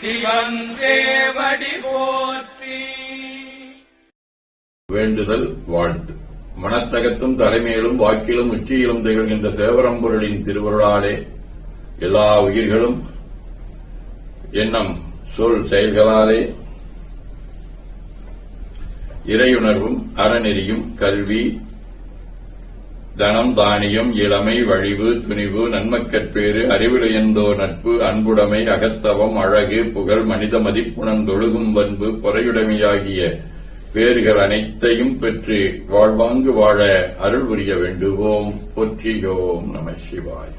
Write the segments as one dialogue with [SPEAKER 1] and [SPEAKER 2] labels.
[SPEAKER 1] சிவன் தேவடி போற்றி.
[SPEAKER 2] வேண்டுதல் வாழ்த்து. மனத்தகத்தும் தலைமையிலும் வாக்கிலும் உச்சியிலும் திகழ்கின்ற சேவரம்பொருளின் திருவருளாலே எல்லா உயிர்களும் எண்ணம் சொல் செயல்களாலே இறையுணர்வும் அறநெறியும் கல்வி தனம் தானியம் இளமை வழிவு துணிவு நன்மக்கற்பேறு அறிவிலையந்தோர் நட்பு அன்புடைமை அகத்தவம் அழகு புகழ் மனித மதிப்புணன் தொழுகும் பண்பு பொறையுடைமையாகிய பேர்கள் அனைத்தையும் பெற்று வாழ்வாங்கு வாழ அருள் புரிய வேண்டுவோம். போற்றியோம் நம சிவாய்.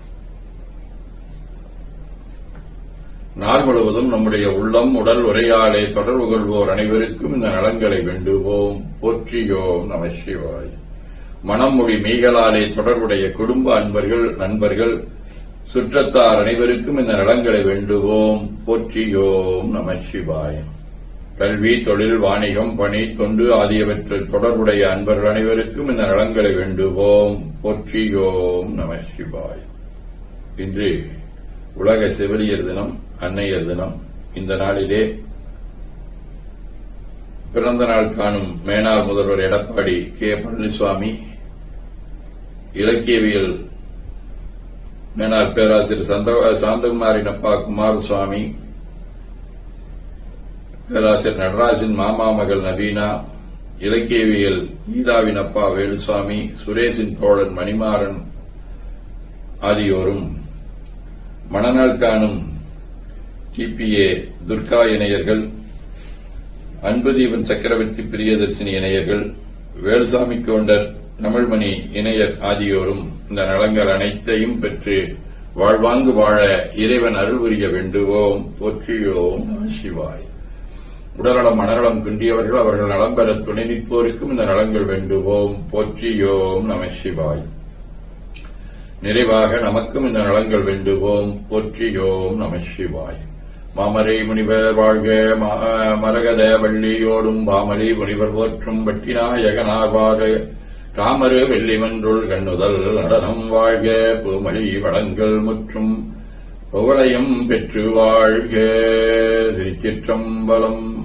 [SPEAKER 2] நாள் முழுவதும் நம்முடைய உள்ளம் உடல் உரையாடை தொடர்பு கொள்வோர் அனைவருக்கும் இந்த நலங்களை வேண்டுவோம். போற்றியோம் நம சிவாய். மனம் மொழி மெய்களாலே தொடர்புடைய குடும்ப அன்பர்கள் நண்பர்கள் சுற்றத்தார் அனைவருக்கும் இந்த நலங்களை வேண்டுவோம். போற்றியோம் நம கல்வி தொழில் வாணிகம் பணி தொண்டு ஆகியவற்றில் தொடர்புடைய அன்பர்கள் அனைவருக்கும் இந்த நலங்களை வேண்டுவோம். போற்றியோம் நம இன்று உலக செவிலியர் தினம் அன்னையர் தினம். இந்த நாளிலே பிறந்த நாள் காணும் மேனார் முதல்வர் எடப்பாடி கே. பழனிசாமி இலக்கியவியல் மேனார் பேராசிரியர் சந்த- சாந்தகுமாரின் அப்பா குமாரசுவாமி பேராசிரியர் நடராஜன் மாமா மகள் நவீனா இலக்கியவியல் கீதாவின் அப்பா வேலுசாமி சுரேஷின் தோழன் மணிமாறன் ஆகியோரும் மணநாள் காணும் டிபிஏ துர்கா இணையர்கள் அன்புதீபன் சக்கரவர்த்தி பிரியதர்சினி இணையர்கள் வேலுசாமி கவுண்டர் தமிழ்மணி இணையர் ஆகியோரும் இந்த நலங்கள் அனைத்தையும் பெற்று வாழ்வாங்கு வாழ இறைவன் அருள் புரிய வேண்டுவோம். போற்றியோம் சிவாய். உடல்நலம் மனநலம் குன்றியவர்கள் அவர்கள் நலம் பெற துணை நிற்போருக்கும் இந்த நலங்கள் வேண்டுவோம். போற்றியோம் நம சிவாய். நிறைவாக நமக்கும் இந்த நலங்கள் வேண்டுவோம். போற்றியோம் நம சிவாய். மாமரை முனிவர் வாழ்க ம- மரகத வள்ளியோடும் பாமலை முனிவர் போற்றும் வட்டிநாயகனாவாறு காமரு வெள்ளிமன்றுள் கண்ணுதல் நடனம் வாழ்க பூமணி வளங்கள் முற்றும். புகழையும் பெற்று வாழ்க திருச்சிற்றம்பலம்.